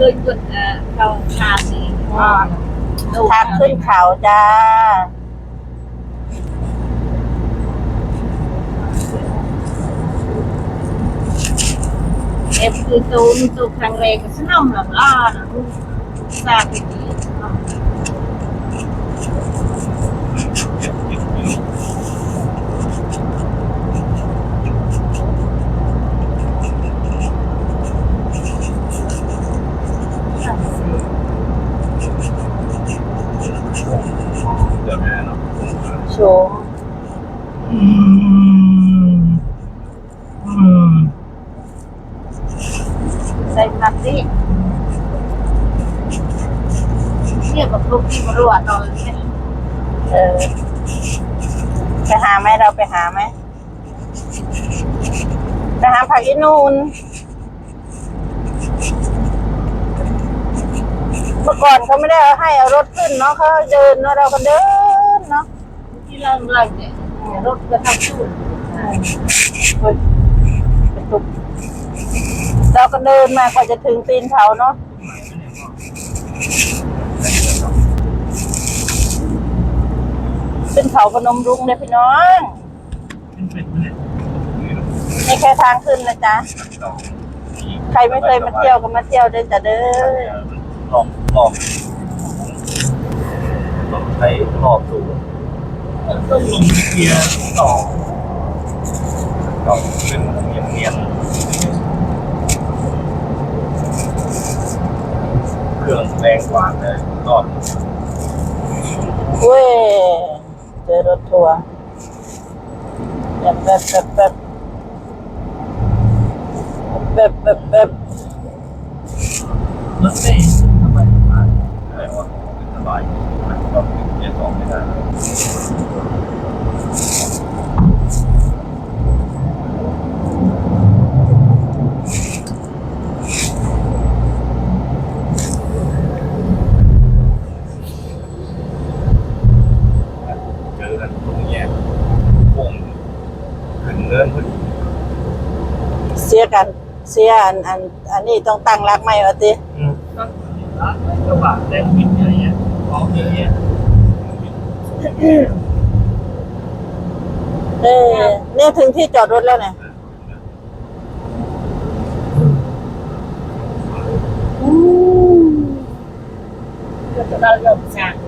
เคยจุดเอ่อเราชาสีอ่าดูทางขึ้นเขาจ้า เอฟคือตูนตูครั้งแรกก็สนอมหลังล่านะลูกทราบไปดีเนาะ เดี๋ยวแม่เนาะ โชมใส่ผักดิเนี่ยแบบลูกที่มารวดนอนเนี่ยเออ ไปหาไหมเราไปหาไหมไปหาผักอีนูนเมื่อก่อนเขาไม่ได้เอาให้เอารถขึ้นเนาะเขาเดินเนาะเราก็เดิน ที่เราเราเนี่ยรถก็ทำชุดเฮ้ยกระตุกเราก็เดินมากว่าจะถึงตีนเขาเนาะขึ้นเขาพนมรุ้งเลยพี่น้องเนี่ยนี่เนาะนี่แค่ทางขึ้นนะจ๊ะ ใครไม่เคยมาเที่ยวก็มาเที่ยวได้จ้ะเด้อลองลองต้องใช้รอบสูง เกียร์สองต้องเป็นเงียบเงียบเครื่องแรงกว่าเลยรอบเว้ยเจอรถทัวร์แบบแบบแบบแบบแบบแบบแบบรถเต้ทำไมมาอะไรวะสบายมันก็เป็นเกียร์สองไม่ได้เจอกันตรงแยกโค้งขึ้น เนินพอดีเสียกัน เสียอันอันอันนี้ต้องตั้งรักไหมวะติอืมก็กระบะแดงวินอะไรเงี้ยของเยอะแยะเออเนี่ยถึงที่จอดรถแล้วเนี่ยอืมเราเริ่มสร้างอยู่